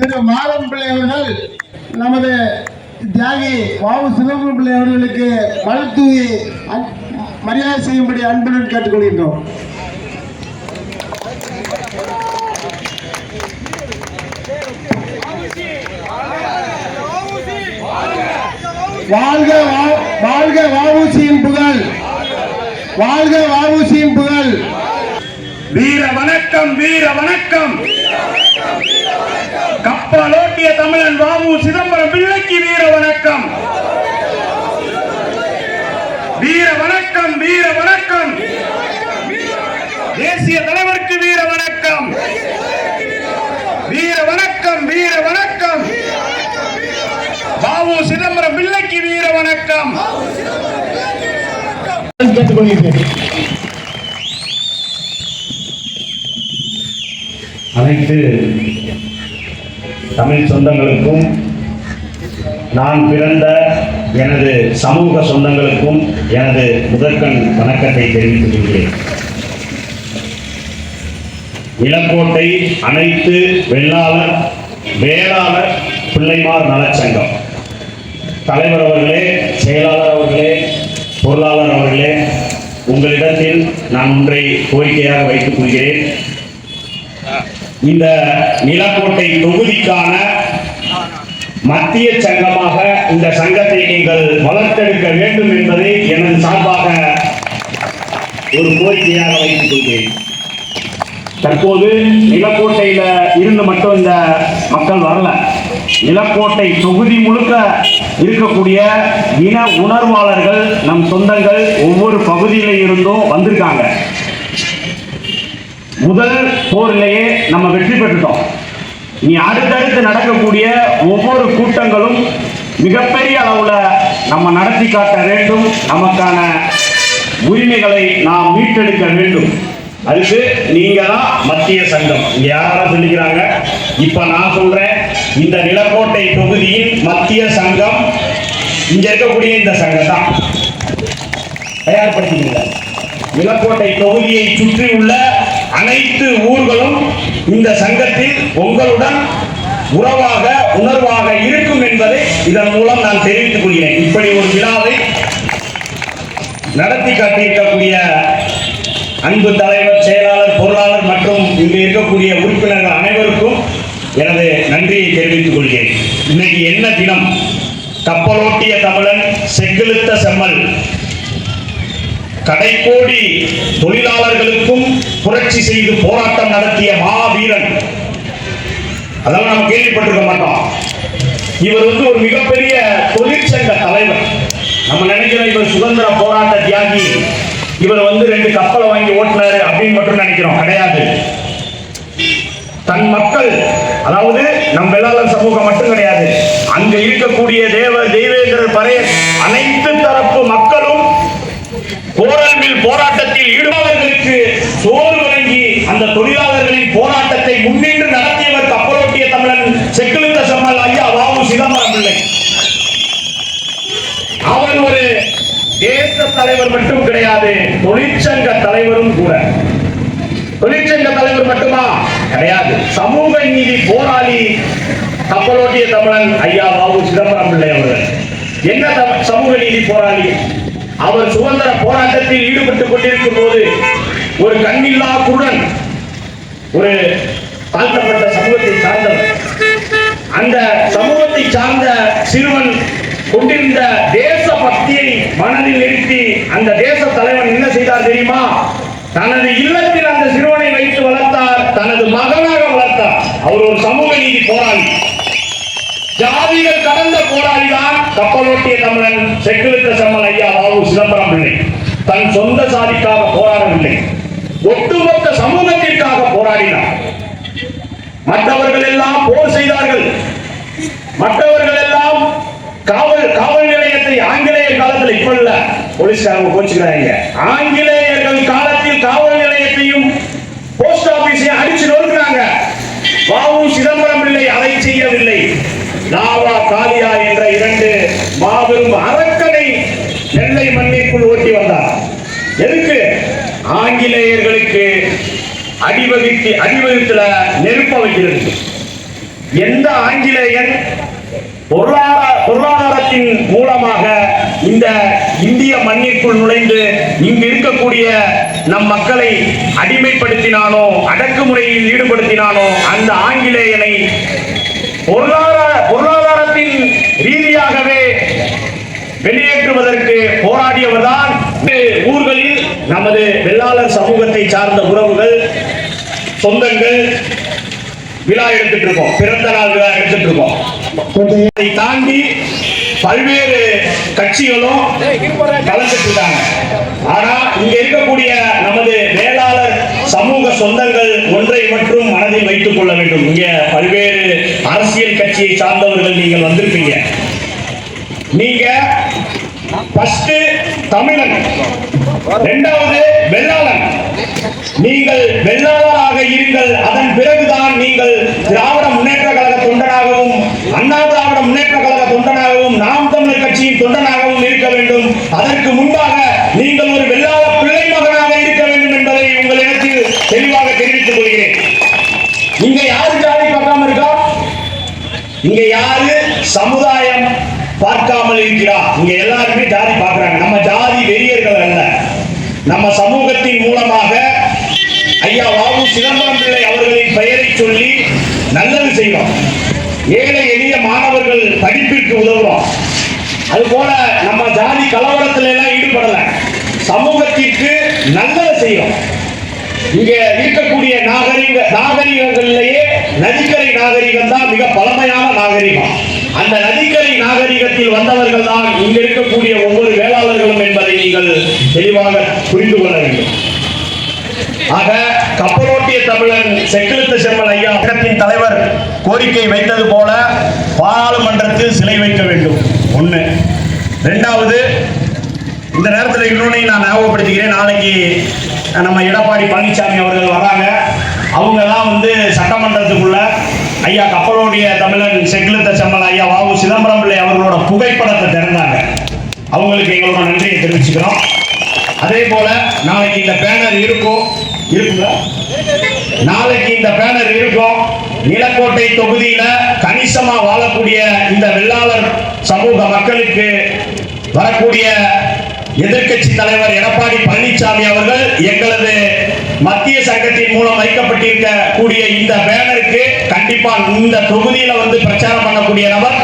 திரு மாதம்பிள்ளை அவர்கள் நமது தியாகி வாவு சிதம்பரம் பிள்ளை அவர்களுக்கு மலர்தூவி மரியாதை செய்யும்படி அன்புடன் கேட்டுக்கொள்கின்றோம். வாழ்க வா- வாழ்க வாவூசியின் புகழ். வாழ்க வாவூசியின் புகழ். வீர வணக்கம் வீர வணக்கம். கப்பலோட்டிய தமிழன் வாமு சிதம்பரம் பிள்ளைக்கு வீர வணக்கம். வீர வணக்கம் வீர வணக்கம். தேசிய தலைவருக்கு வீர வணக்கம். வீர வணக்கம் வீர வணக்கம். வாமு சிதம்பரம் பிள்ளைக்கு வீர வணக்கம். அனைத்து தமிழ் சொந்தங்களுக்கும் நான் பிறந்த எனது சமூக சொந்தங்களுக்கும் எனது முதற்கண் வணக்கத்தை தெரிவித்துக் கொள்கிறேன். இளங்கோட்டை அனைத்து வெள்ளாளர் வேளாளர் பிள்ளைமார் நலச்சங்கம். தலைவர் அவர்களே செயலாளர் அவர்களே பொருளாளர் அவர்களே உங்களிடத்தில் நான் ஒன்றை கோரிக்கையாக வைத்துக் கொள்கிறேன். இந்த நிலக்கோட்டை தொகுதிக்கான மத்திய சங்கமாக இந்த சங்கத்தை நீங்கள் வளர்த்தெடுக்க வேண்டும் என்பதை எனது சார்பாக ஒரு கோரிக்கையாக வைத்துக் கொள்கிறேன். தற்போது நிலக்கோட்டையில இருந்து மட்டும் இந்த மக்கள் வரல. நிலக்கோட்டை தொகுதி முழுக்க இருக்கக்கூடிய இன உணர்வாளர்கள் நம் சொந்தங்கள் ஒவ்வொரு பகுதியில இருந்தும் வந்திருக்காங்க. முதல் போரிலேயே நம்ம வெற்றி பெற்றுட்டோம். இனி அடுத்தடுத்து நடக்கக்கூடிய ஒவ்வொரு கூட்டங்களும் மிகப்பெரிய அளவுல நம்ம நடத்தி காட்ட வேண்டும். நமக்கான உரிமைகளை நாம் மீட்டெடுக்க வேண்டும். அதுக்கு நீங்க தான் மத்திய சங்கம். இங்க யாரெல்லாம் சொல்லிக்கிறாங்க? இப்ப நான் சொல்றேன் இந்த நிலக்கோட்டை தொகுதியின் மத்திய சங்கம் இங்க இருக்கக்கூடிய இந்த சங்கம் தான் தயார்படுத்திக்கிறீங்க நிலக்கோட்டை தொகுதியை சுற்றியுள்ள அனைத்து ஊர்களும் இந்த சங்கத்தில் உங்களுடன் உறவாக உணர்வாக இருக்கும் என்பதை இதன் மூலம் நான் தெரிவித்துக் கொள்கிறேன். இப்படி ஒரு விழாவை நடத்தி காட்டியிருக்கக்கூடிய அன்பு தலைவர் செயலாளர் பொருளாளர் மற்றும் இங்கு இருக்கக்கூடிய உறுப்பினர்கள் அனைவருக்கும் எனது நன்றியை தெரிவித்துக் கொள்கிறேன். இன்னைக்கு என்ன தினம்? கப்பலோட்டிய தமிழன் செக்கிழுத்த செம்மல். கடைக்கோடி தொழிலாளர்களுக்கும் புரட்சி செய்து போராட்டம் நடத்திய மாவீரன். அதெல்லாம் நம்ம கேள்விப்பட்டிருக்க மாட்டோம். இவர் வந்து ஒரு மிகப்பெரிய தொழிற்சங்க தலைவர். நம்ம நினைக்கிறோம் இவர் சுதந்திர போராட்ட தியாகி. இவர் வந்து ரெண்டு கப்பலை வாங்கி ஓட்டினாரு அப்படின்னு மட்டும் நினைக்கிறோம். கிடையாது. தன் மக்கள் அதாவது நம் வெள்ளாளர் சமூகம் மட்டும் கிடையாது. அங்க இருக்கக்கூடிய தேவ தெய்வேந்திரர் பறைய அனைத்து தரப்பு மக்களும் கோரல் மில் போராட்டத்தில் ஈடுபவர்களுக்கு சோறு வழங்கி அந்த தொழிலாளர்களின் போராட்டத்தை முன்னின்று நடத்தியவர் கப்பலோட்டிய தமிழன் செக்கிழுத்த செம்மல் ஐயா வாவு சிதம்பரம் பிள்ளை. அவன் ஒரு தேச தலைவர் மட்டும் கிடையாது தொழிற்சங்க தலைவரும் கூட. தொழிற்சங்க தலைவர் மட்டுமா? கிடையாது. சமூக நீதி போராளி கப்பலோட்டிய தமிழன் ஐயா வாவு சிதம்பரம் பிள்ளை அவர்கள். என்ன சமூக நீதி போராளி? அவர் சுதந்திர போராட்டத்தில் ஈடுபட்டுக் கொண்டிருக்கும் போது ஒரு கண்ணில்லா குருடன் ஒரு தாழ்த்தப்பட்ட சமூகத்தை சார்ந்தவர். அந்த சமூகத்தை சார்ந்த சிறுவன் கொண்டிருந்த தேச பக்தியை மனதில் நிறுத்தி அந்த தேச தலைவன் என்ன செய்தார் தெரியுமா? தனது இல்லத்தில் அந்த சிறுவனை வைத்து வளர்த்தார் தனது மகனாக வளர்த்தார். அவர் ஒரு சமூக நீதி போராளி. ஜாதிகள் கடந்த போராடிதான் கப்பலோட்டிய தமிழன் செக்கிழுத்த செம்மல் ஐயா பாபு சிதம்பரம் பிள்ளை தன் சொந்த சாதிக்காக போராடவில்லை. ஒட்டுமொத்த சமூகத்திற்காக போராடினார். மற்றவர்கள் எல்லாம் போர் செய்தார்கள். மற்றவர்கள் எல்லாம் காவல் காவல் நிலையத்தை ஆங்கிலேயர் காலத்தில் இப்ப இல்ல. போலீஸ்காரங்க போச்சுக்கிறாங்க ஆங்கிலேயர்கள் காலத்தில் காவல் நிலையத்தையும் போஸ்ட் ஆபீஸையும் அடிச்சு நொறுக்குறாங்க வாவு சிதம்பரம் பிள்ளை அதை செய்யவில்லை லாவா காலியா என்ற இரண்டு மாபெரும் அரக்கனை நெல்லை மண்ணிற்குள் ஓட்டி வந்தார். எதுக்கு? ஆங்கிலேயர்களுக்கு அடிவகுத்து அடிவகுத்துல நெருப்ப வைக்கிறது. எந்த ஆங்கிலேயன் பொருளாதார பொருளாதாரத்தின் மூலமாக இந்த இந்திய மண்ணிற்குள் நுழைந்து இங்கு இருக்கக்கூடிய நம் மக்களை அடிமைப்படுத்தினானோ அடக்குமுறையில் ஈடுபடுத்தினானோ அந்த ஆங்கிலேயனை பொருளாதார பொருளாதாரத்தின் ரீதியாகவே வெளியேற்றுவதற்கு போராடியவர்தான் ஊர்களில் நமது வெள்ளாளர் சமூகத்தை சார்ந்த உறவுகள் சொந்தங்கள் விழா எடுத்துட்டு இருக்கோம். பிறந்த நாள் விழா எடுத்துட்டு இருக்கோம். இதை அதை தாண்டி பல்வேறு கட்சிகளும் கலந்துட்டு இருக்காங்க. ஆனா இங்க இருக்கக்கூடிய நமது வேளாளர் சமூக சொந்தங்கள் ஒன்றை மட்டும் மனதில் வைத்துக் கொள்ள வேண்டும். இங்க பல்வேறு அரசியல் கட்சியை சார்ந்தவர்கள் நீங்கள் வந்திருப்பீங்க. நீங்க ஃபர்ஸ்ட் தமிழன் இரண்டாவது வெள்ளாளன். நீங்கள் வெள்ளாளராக இருங்கள் அதன் பிறகுதான் நீங்கள் திராவிட முன்னேற்ற கழக தொண்டனாகவும் அண்ணா திராவிட முன்னேற்ற கழக தொண்டனாகவும் நாம் தமிழர் கட்சியின் தொண்டனாகவும் இருக்க வேண்டும். அதற்கு முன்பாக நீங்கள் ஒரு வெள்ளாள பிள்ளை மகனாக இருக்க வேண்டும் என்பதை உங்களிடத்தில் தெளிவாக தெரிவித்துக் கொள்கிறேன். இங்க யாரு ஜாதி பார்க்காம இருக்கா? இங்க யாரு சமுதாய பார்க்காமல் இருக்கிறா? இங்க எல்லாருமே ஜாதி பாக்குறாங்க நம்ம ஜாதி வெறியர்கள் அல்ல. நம்ம சமூகத்தின் மூலமாக ஐயா வாபு சிதம்பரம் பிள்ளை அவர்களின் பெயரை சொல்லி நல்லது செய்யறோம் ஏழை எளிய மாணவர்கள் படிப்பிற்கு உதவுறோம். அது போல நம்ம ஜாதி கலவரத்துல எல்லாம் ஈடுபடல. சமூகத்திற்கு நல்லது செய்யும் இங்க இருக்கக்கூடிய நாகரிக நாகரிகங்கள்லயே நதிக்கரை நாகரிகம் தான் மிக பழமையான நாகரிகம். அந்த நதிக்கரை நாகரிகத்தில் வந்தவர்கள் தான் இங்க இருக்கக்கூடிய ஒவ்வொரு வேளாளர்களும் என்பதை நீங்கள் தெளிவாக புரிந்து கொள்ள வேண்டும். ஆக கப்பலோட்டிய தமிழன் செக்கிழுத்த செம்மல் ஐயா இயக்கத்தின் தலைவர் கோரிக்கை வைத்தது போல பாராளுமன்றத்தில் சிலை வைக்க வேண்டும். ஒண்ணு. ரெண்டாவது இந்த நேரத்தில் இன்னொன்னையும் நான் ஞாபகப்படுத்திக்கிறேன். நாளைக்கு நம்ம எடப்பாடி பழனிசாமி அவர்கள் வராங்க. அவங்க தான் வந்து சட்டமன்றத்துக்குள்ள ஐயா கப்பலோடைய தமிழன் செக்கிழுத்த செம்மல் ஐயா வாவு சிதம்பரம் பிள்ளை அவர்களோட புகைப்படத்தை திறந்தாங்க. அவங்களுக்கு எங்களோட நன்றியை தெரிவிச்சுக்கிறோம். அதே போல நாளைக்கு இந்த பேனர் இருக்கும். இருக்குங்களா நாளைக்கு இந்த பேனர் இருக்கும். நிலக்கோட்டை தொகுதியில கணிசமா வாழக்கூடிய இந்த வெள்ளாளர் சமூக மக்களுக்கு வரக்கூடிய எதிர்க்கட்சி தலைவர் எடப்பாடி பழனிசாமி அவர்கள் எங்களது மத்திய சங்கத்தின் மூலம் வைக்கப்பட்டிருக்க கூடிய இந்த பேனருக்கு கண்டிப்பா இந்த தொகுதியில வந்து பிரச்சாரம் பண்ணக்கூடிய நபர்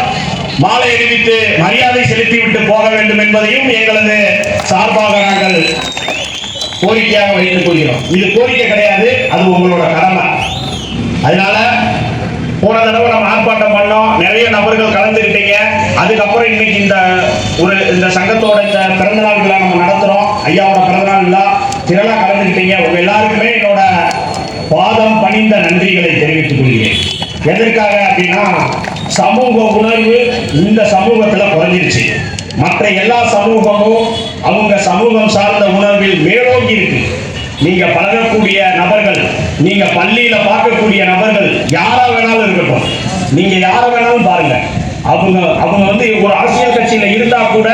மாலை அணிவித்து மரியாதை செலுத்திவிட்டு போக வேண்டும் என்பதையும் எங்களது சார்பாக நாங்கள் கோரிக்கையாக வைத்துக் கொள்கிறோம். இது கோரிக்கை கிடையாது அது உங்களோட கடமை. அதனால போன தடவை நம்ம ஆர்ப்பாட்டம் பண்ணோம். நிறைய நபர்கள் கலந்துக்கிட்டீங்க. அதுக்கப்புறம் இன்னைக்கு இந்த ஒரு இந்த சங்கத்தோட இந்த பிறந்தநாள் விழா நம்ம நடத்துறோம். ஐயாவோட பிறந்தநாள் விழா. திரளா கலந்துக்கிட்டீங்க. உங்க எல்லாருக்குமே என்னோட பாதம் பணிந்த நன்றிகளை தெரிவித்துக் கொள்கிறேன். எதற்காக அப்படின்னா சமூக உணர்வு இந்த சமூகத்துல குறைஞ்சிருச்சு. மற்ற எல்லா சமூகமும் அவங்க சமூகம் சார்ந்த உணர்வில் மேல் நீங்க பழகக்கூடிய நபர்கள் நீங்க பள்ளியில பார்க்கக்கூடிய நபர்கள் யாரா வேணாலும் இருக்கட்டும். நீங்க யார வேணாலும் பாருங்க. அவங்க அவங்க வந்து ஒரு அரசியல் கட்சியில இருந்தா கூட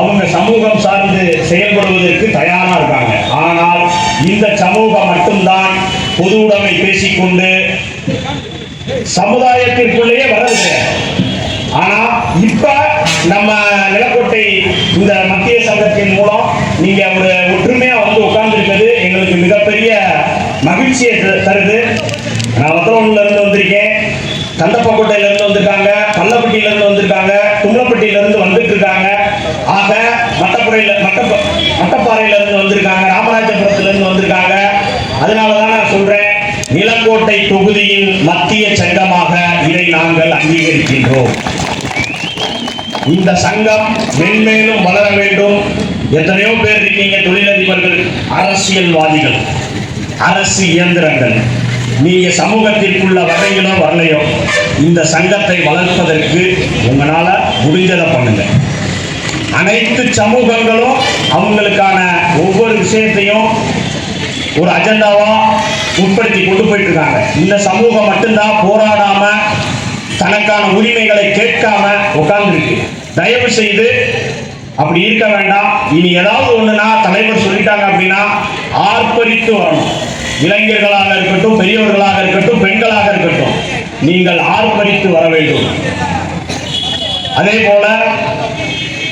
அவங்க சமூகம் சார்ந்து செயல்படுவதற்கு தயாரா இருக்காங்க. ஆனால் இந்த சமூகம் மட்டும்தான் பொது உடைமை பேசிக்கொண்டு சமுதாயத்திற்குள்ளேயே வரவில்லை ஆனா இப்ப நம்ம நிலக்கோட்டை இந்த மத்திய சங்கத்தின் மூலம் நீங்க ஒரு ஒற்றுமையா வந்து உட்கார்ந்து இருக்கிறது எங்களுக்கு மிகப்பெரிய மகிழ்ச்சியை தருது. நான் வத்தலூர்ல இருந்து வந்திருக்கேன். கந்தப்பக்கோட்டையில இருந்து வந்திருக்காங்க. பள்ளப்பட்டியில இருந்து வந்திருக்காங்க. கும்பலப்பட்டியில இருந்து வந்துட்டு இருக்காங்க. ஆக மட்டப்புறையில மட்டப்ப மட்டப்பாறையில இருந்து வந்திருக்காங்க. ராமராஜபுரத்துல இருந்து வந்திருக்காங்க. அதனாலதான் நான் சொல்றேன் நிலக்கோட்டை தொகுதியின் மத்திய சங்கமாக இதை நாங்கள் அங்கீகரிக்கின்றோம். இந்த சங்கம் மென்மேலும் வளர வேண்டும். எத்தனையோ பேர் இருக்கீங்க தொழிலதிபர்கள் அரசியல்வாதிகள். அரசு இயந்திரங்கள். நீங்க சமூகத்திற்குள்ள வகைகளோ வரலையோ இந்த சங்கத்தை வளர்ப்பதற்கு உங்களால முடிஞ்சதை பண்ணுங்க. அனைத்து சமூகங்களும் அவங்களுக்கான ஒவ்வொரு விஷயத்தையும் ஒரு அஜெண்டாவா உட்படுத்தி கொண்டு போயிட்டு இருக்காங்க இந்த சமூகம் மட்டும்தான் போராடாம தனக்கான உரிமைகளை கேட்காம உட்கார்ந்துருக்கு. தயவு செய்து அப்படி இருக்க வேண்டாம். இனி ஏதாவது ஒண்ணுனா தலைவர் சொல்லிட்டாங்க அப்படின்னா ஆர்ப்பரித்து வரணும். இளைஞர்களாக இருக்கட்டும் பெரியவர்களாக இருக்கட்டும் பெண்களாக இருக்கட்டும் நீங்கள் ஆர்ப்பரித்து வர வேண்டும். அதே போல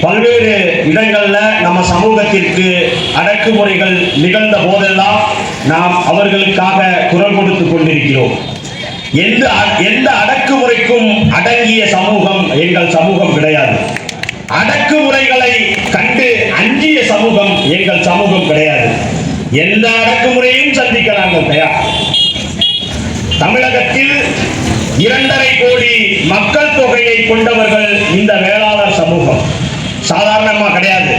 பல்வேறு இடங்களில் நம்ம சமூகத்திற்கு அடக்குமுறைகள் நிகழ்ந்த போதெல்லாம் நாம் அவர்களுக்காக குரல் கொடுத்து கொண்டிருக்கிறோம். எந்த எந்த அடக்குமுறைக்கும் அடங்கிய சமூகம் எங்கள் சமூகம் கிடையாது. அடக்குமுறைகளை கண்டு அஞ்சிய சமூகம் எங்கள் சமூகம் கிடையாது. எந்த அடக்குமுறையும் சந்திக்க நாங்கள் தயார் தமிழகத்தில் இரண்டரை கோடி மக்கள் தொகையை கொண்டவர்கள் இந்த வேளாளர் சமூகம். சாதாரணமா கிடையாது.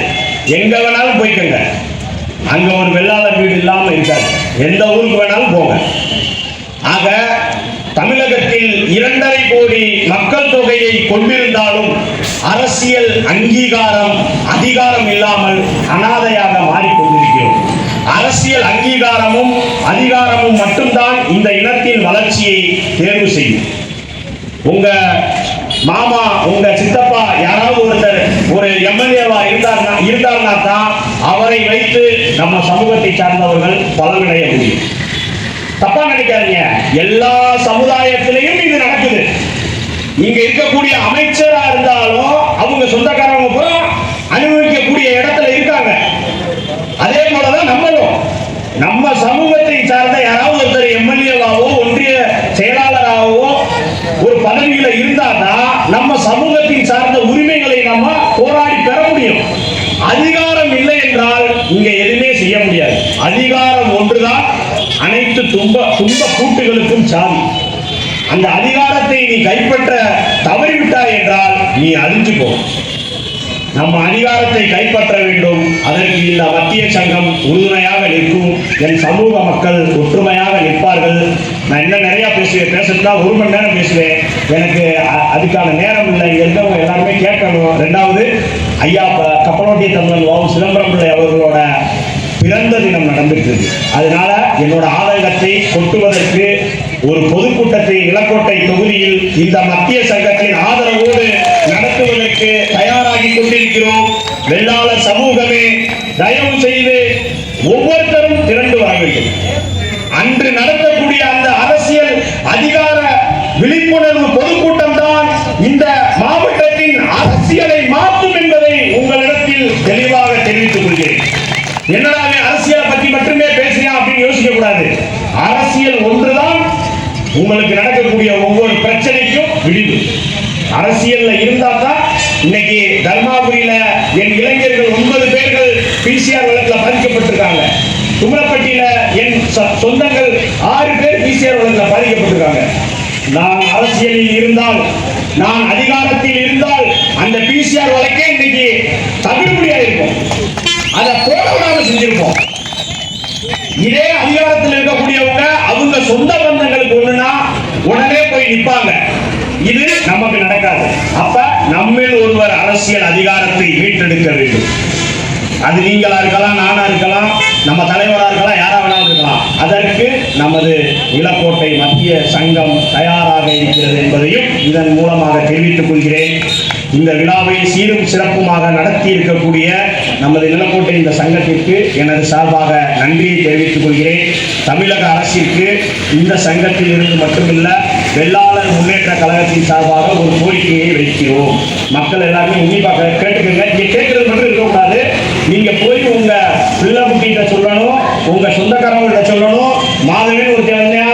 எங்க வேணாலும் போய்க்கங்க. அங்க ஒரு வெள்ளாளர் வீடு இல்லாம இருக்காது. எந்த ஊருக்கு வேணாலும் போங்க. ஆக தமிழகத்தில் இரண்டரை கோடி மக்கள் தொகையை கொண்டிருந்தாலும் அரசியல் அங்கீகாரம் அதிகாரம் இல்லாமல் அனாதையாக மாறிக்கொண்டிருக்கிறோம். அரசியல் அங்கீகாரமும் அதிகாரமும் மட்டும்தான் இந்த இனத்தின் வளர்ச்சியை தேர்வு செய்யும். உங்க மாமா உங்க சித்தப்பா யாராவது ஒருத்தர் ஒரு எம்எல்ஏவா இருந்தார்னா இருந்தார்னா தான் அவரை வைத்து நம்ம சமூகத்தை சார்ந்தவர்கள் பலனடைய முடியும். தப்பா நினைக்காதீங்க. எல்லா சமுதாயத்திலையும் இது நடக்குது. இங்க இருக்கக்கூடிய அமைச்சரா இருந்தாலும் அவங்க சொந்தக்காரங்க பூரா நம்ம சமூகத்தை சார்ந்த யாராவது ஒருத்தர் எம்எல்ஏவாவோ ஒன்றிய செயலாளராகவோ ஒரு பதவியில இருந்தாதான் நம்ம சமூகத்தின் சார்ந்த உரிமைகளை நம்ம போராடி பெற முடியும். அதிகாரம் இல்லை என்றால் இங்க எதுவுமே செய்ய முடியாது. அதிகாரம் ஒன்றுதான் அனைத்து துன்ப துன்ப கூட்டுகளுக்கும் சாவி அந்த அதிகாரத்தை நீ கைப்பற்ற தவறிவிட்டாய் என்றால் நீ அழிஞ்சு போ. நம்ம அதிகாரத்தை கைப்பற்ற வேண்டும். அதற்கு இந்த மத்திய சங்கம் உறுதுணையாக நிற்கும். என் சமூக மக்கள் ஒற்றுமையாக நிற்பார்கள். நான் இன்னும் நிறையா பேசுவேன். பேசுறதுனா ஒரு மணி நேரம் பேசுவேன். எனக்கு அ- அதுக்கான நேரம் இல்லை. எந்தவங்க எல்லாருமே கேட்கணும். ரெண்டாவது ஐயா கப்பலோட்டிய தமிழன் ஓம் சிதம்பரம் பிள்ளை அவர்களோட பிறந்த தினம் நடந்துட்டு அதனால என்னோட ஆதங்கத்தை கொட்டுவதற்கு ஒரு பொதுக்கூட்டத்தை இளக்கோட்டை தொகுதியில் இந்த மத்திய சங்கத்தின் ஆதரவோடு நடத்துவதற்கு தயாராகி கொண்டிருக்கிறோம். வெள்ளாளர் சமூகமே தயவு செய்து ஒவ்வொருத்தரும் திரண்டு வர வேண்டும் அன்று நடத்தக்கூடிய அந்த அரசியல் அதிகார விழிப்புணர்வு பொதுக்கூட்டம் தான் இந்த மாவட்டத்தின் அரசியலை மாற்றும் என்பதை உங்களிடத்தில் தெளிவாக தெரிவித்துக் கொள்கிறேன். என்னடா அரசியல் அரசியலை பத்தி மட்டுமே பேசுகிறேன் அப்படின்னு யோசிக்க கூடாது. அரசியல் ஒன்றுதான் உங்களுக்கு நடக்கக்கூடிய ஒவ்வொரு பிரச்சனைக்கும் விடிவு. அரசியல்ல இருந்தா தான் இன்னைக்கு தர்மாபுரியில என் இளைஞர்கள் ஒன்பது பேர்கள் பிசிஆர் வழக்குல பாதிக்கப்பட்டிருக்காங்க. குமரப்பட்டியில என் சொந்தங்கள் ஆறு பேர் பிசிஆர் வழக்குல பாதிக்கப்பட்டிருக்காங்க. நான் அரசியலில் இருந்தால் நான் அதிகாரத்தில் இருந்தால் அந்த பிசிஆர் வழக்கே இன்னைக்கு தவிடுபடியா இருக்கும். அதை போடவிடாம செஞ்சிருப்போம். இதே அதிகாரத்தில் இருக்கக்கூடியவங்க அவங்க சொந்த பந்தங்களுக்கு ஒண்ணுனா உடனே போய் நிப்பாங்க. இது நமக்கு நடக்காது. அப்ப நம்மில் ஒருவர் அரசியல் அதிகாரத்தை மீட்டெடுக்க வேண்டும். அது நீங்களா இருக்கலாம் நானா இருக்கலாம் நம்ம தலைவரா இருக்கலாம் யாரா வேணாலும் இருக்கலாம். அதற்கு நமது இளக்கோட்டை மத்திய சங்கம் தயாராக இருக்கிறது என்பதையும் இதன் மூலமாக தெரிவித்துக் கொள்கிறேன். இந்த விழாவை சீரும் சிறப்புமாக நடத்தி இருக்கக்கூடிய நமது நிலக்கோட்டை இந்த சங்கத்திற்கு எனது சார்பாக நன்றியை தெரிவித்துக் கொள்கிறேன். தமிழக அரசிற்கு இந்த சங்கத்தில் இருந்து மட்டுமில்ல வெள்ளாளர் முன்னேற்ற கழகத்தின் சார்பாக ஒரு கோரிக்கையை வைக்கிறோம். மக்கள் எல்லாருமே உன்னிப்பாக கேட்டுக்கோங்க. நீங்க கேட்கறது மட்டும் இருக்கக்கூடாது. நீங்க போய் உங்க பிள்ளை குட்டிகிட்ட சொல்லணும் உங்க சொந்தக்காரங்கள்ட்ட சொல்லணும். மாதவன் ஒரு தேவையா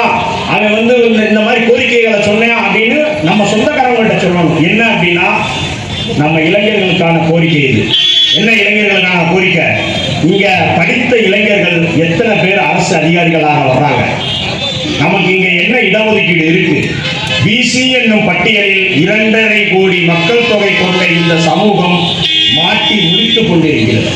அவன் வந்து இந்த- மாதிரி கோரிக்கைகளை சொன்னேன் அப்படின்னு நம்ம சொந்தக்காரங்கள்ட்ட சொல்லணும். என்ன அப்படின்னா நம்ம இளைஞர்களுக்கான கோரிக்கை இது. என்ன இளைஞர்களுக்கான கோரிக்கை? இங்க படித்த இளைஞர்கள் எத்தனை பேர் அரசு அதிகாரிகளாக வர்றாங்க. நமக்கு இங்க என்ன இடஒதுக்கீடு இருக்கு? பிசி என்னும் பட்டியலில் இரண்டரை கோடி மக்கள் தொகை கொண்ட இந்த சமூகம் மாட்டி முடித்துக் கொண்டிருக்கிறது.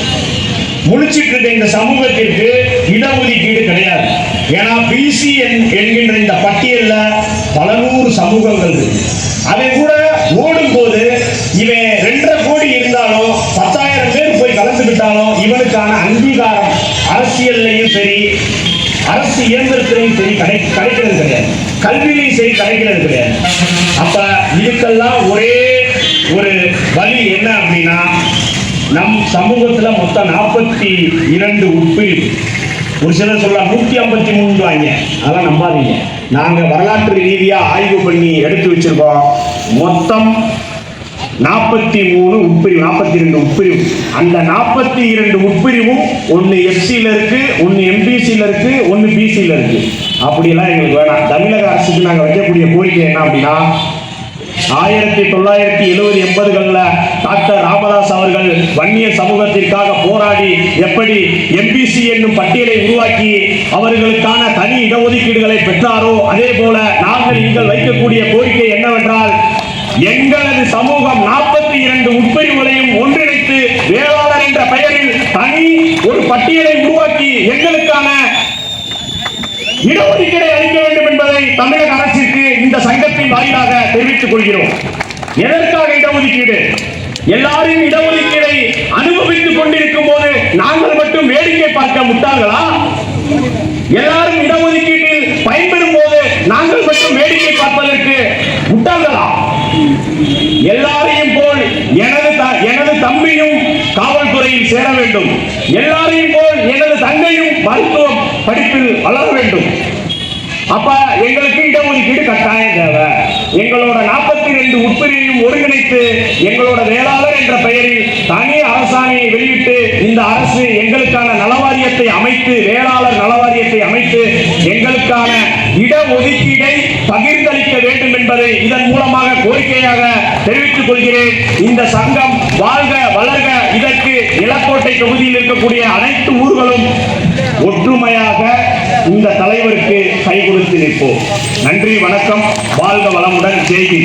முழிச்சிட்டு இருக்க இந்த சமூகத்திற்கு இடஒதுக்கீடு கிடையாது. ஏன்னா பிசி என்கின்ற இந்த பட்டியல்ல பல நூறு சமூகங்கள் இருக்கு. அதை கூட ஓடும் போது இவன் ரெண்டரை கோடி இருந்தாலும் பத்தாயிரம் பேர் இவனுக்கான அங்கீகாரம் அரசியல்லையும் சரி அரசு இயந்திரத்திலையும் சரி கிடை கிடைக்கிறது கிடையாது. கல்வியிலையும் சரி கிடைக்கிறது கிடையாது. அப்ப இதுக்கெல்லாம் ஒரே ஒரு வழி என்ன அப்படின்னா நம் சமூகத்துல மொத்தம் நாற்பத்தி இரண்டு உட்பிரிவு. ஒரு சிலர் சொல்ல நூத்தி ஐம்பத்தி மூணு வாங்க அதெல்லாம் நம்பாதீங்க. நாங்க வரலாற்று ரீதியா ஆய்வு பண்ணி எடுத்து வச்சிருக்கோம். மொத்தம் நாற்பத்தி மூணு உட்பிரிவு நாற்பத்தி ரெண்டு உட்பிரிவு அந்த நாற்பத்தி இரண்டு உட்பிரிவும் ஒன்னு எஃப்சியில் இருக்கு ஒன்னு எம்பிசியில் இருக்கு ஒன்னு பிசியில் இருக்கு. அப்படிலாம் எங்களுக்கு வேணாம். தமிழக அரசுக்கு நாங்கள் வைக்கக்கூடிய கோரிக்கை என்ன அப்படின்னா ஆயிரத்தி தொள்ளாயிரத்தி எழுபது எண்பதுகளில் டாக்டர் ராமதாஸ் அவர்கள் வன்னிய சமூகத்திற்காக போராடி எப்படி எம்பிசி என்னும் பட்டியலை உருவாக்கி அவர்களுக்கான தனி இடஒதுக்கீடுகளை பெற்றாரோ அதே போல நாங்கள் நீங்கள் வைக்கக்கூடிய கோரிக்கை என்னவென்றால் எங்களது சமூகம் நாற்பத்தி இரண்டு உட்பிரிவுகளையும் ஒன்றிணைத்து வேளாளர் என்ற பெயரில் தனி ஒரு பட்டியலை உருவாக்கி எங்களுக்கான இடஒதுக்கீடை அளிக்க வேண்டும் என்பதை தமிழக அரசிற்கு இந்த சங்கத்தின் வாயிலாக தெரிவித்துக் கொள்கிறோம். எதற்காக இடஒதுக்கீடு? எல்லாரும் இடஒதுக்கீடை அனுபவித்துக் கொண்டிருக்கும் போது நாங்கள் மட்டும் வேடிக்கை பார்க்க முட்டாள்களா? எல்லாரும் இடஒதுக்கீட்டில் பயன்பெறும் போது நாங்கள் மட்டும் வேடிக்கை பார்ப்பதற்கு முட்டாங்களா எல்லாரையும் போல் எனது த- எனது தம்பியும் காவல்துறையில் சேர வேண்டும். எல்லாரையும் போல் எனது தங்கையும் மருத்துவம் படிப்பில் வளர வேண்டும். அப்ப எங்களுக்கு இடஒதுக்கீடு கட்டாயம் தேவை. எங்களோட நாற்பது இணைத்து உட்பிரிவையும் ஒருங்கிணைத்து எங்களோட வேளாளர் என்ற பெயரில் தனி அரசாணையை வெளியிட்டு இந்த அரசு எங்களுக்கான நலவாரியத்தை அமைத்து வேளாளர் நலவாரியத்தை அமைத்து எங்களுக்கான இடஒதுக்கீடை பகிர்ந்தளிக்க வேண்டும் என்பதை இதன் மூலமாக கோரிக்கையாக தெரிவித்துக் கொள்கிறேன். இந்த சங்கம் வாழ்க வளர்க இதற்கு நிலக்கோட்டை தொகுதியில் இருக்கக்கூடிய அனைத்து ஊர்களும் ஒற்றுமையாக இந்த தலைவருக்கு கை கொடுத்து நிற்போம். நன்றி வணக்கம். வாழ்க வளமுடன். செய்தி